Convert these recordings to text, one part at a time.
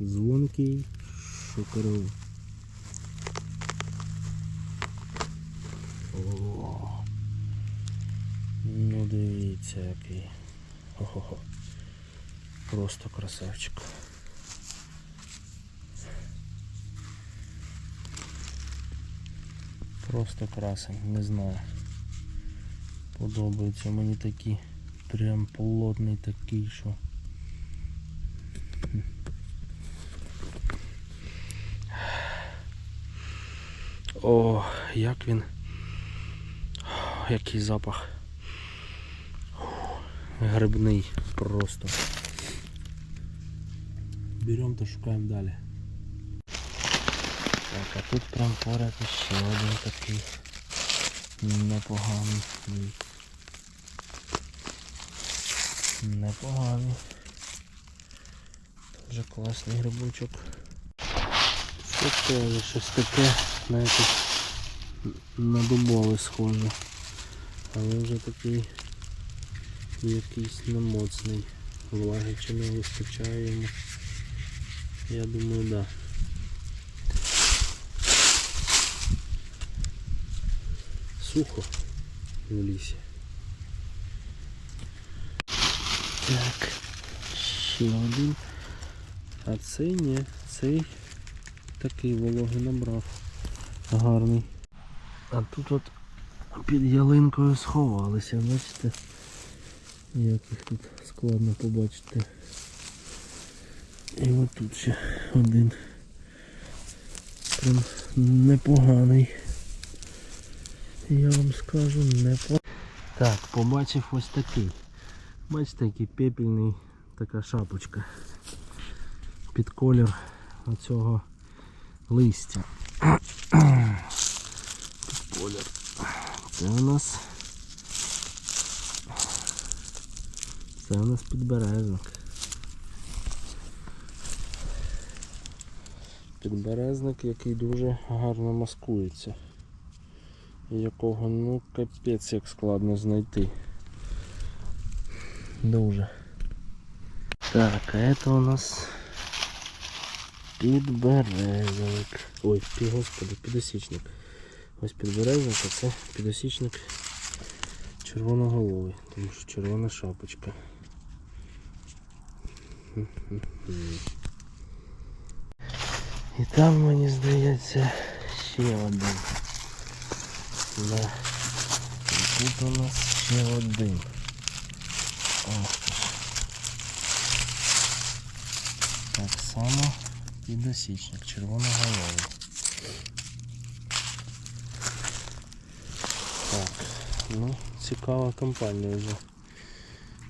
Звонкий шокоров. О, ну дивіться який. Ого. Просто красавчик. Просто красень, не знаю. Подобаються мені такі. Прям плотний такий, що. О, як він. Який запах. Грибний просто. Беремо та шукаємо далі. Так, а тут прям поряд ще один такий непоганий. Непоганий. Дуже класний грибочок. Це щось таке, знаєте, на дубове схоже. Але вже такий якийсь немоцний. Влаги чи не вистачає йому. Я думаю, да. Сухо в лісі. Так, ще один. А цей ні, цей такий вологи набрав. Гарний. А тут от під ялинкою сховалися, бачите? Як їх тут складно побачити. І от тут ще один. Прям непоганий. Я вам скажу непоганий. Так, побачив ось такий. Бачите, який пепельний така шапочка під колір оцього листя. Під колір. Це у нас це у нас підберезник. Підберезник, який дуже гарно маскується. Якого ну капець як складно знайти. Дуже. Так, а это у нас підберезник. Ой, пі, господи, підосічник. Ось підберезник, а це підосічник червоноголовий, тому що червона шапочка. І там мені здається ще один. Да. І тут у нас ще один. Ох. Так само підосічник червоноголовий. Так, ну, цікава компанія вже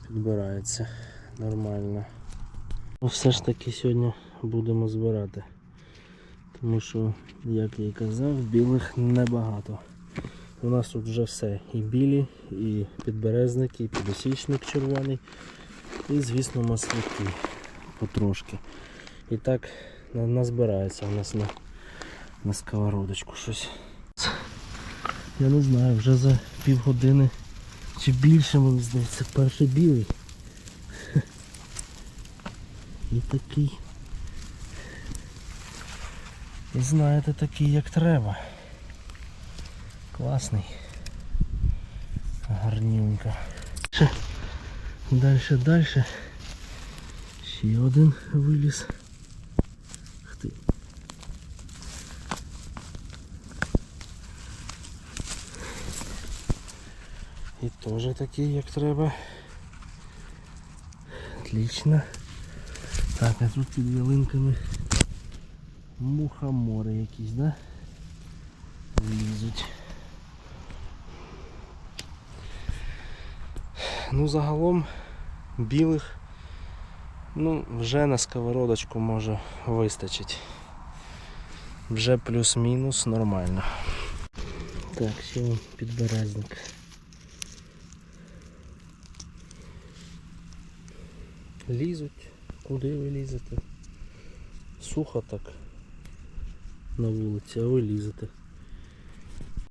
підбирається нормально. Ну, все ж таки сьогодні будемо збирати. Тому що, як я і казав, білих небагато. У нас тут вже все. І білі, і підберезники, і підосічник червоний, і звісно маслики потрошки. І так назбирається у нас на, на сковородочку щось. Я не знаю, вже за півгодини чи більше, мені здається, перший білий. І такий. І знаєте, такий як треба. Класний. Гарнюнько. Ще Дальше, дальше. Ще один виліз. Ух ти. І теж такий, як треба. Отлично. Так, а тут під ялинками мухомори якісь, да? Лізуть. Ну, загалом білих ну, вже на сковородочку може вистачить. Вже плюс-мінус нормально. Так, ще вам підберезник. Лізуть. Куди ви лізете? Сухо так на вулиці, а ви лізете.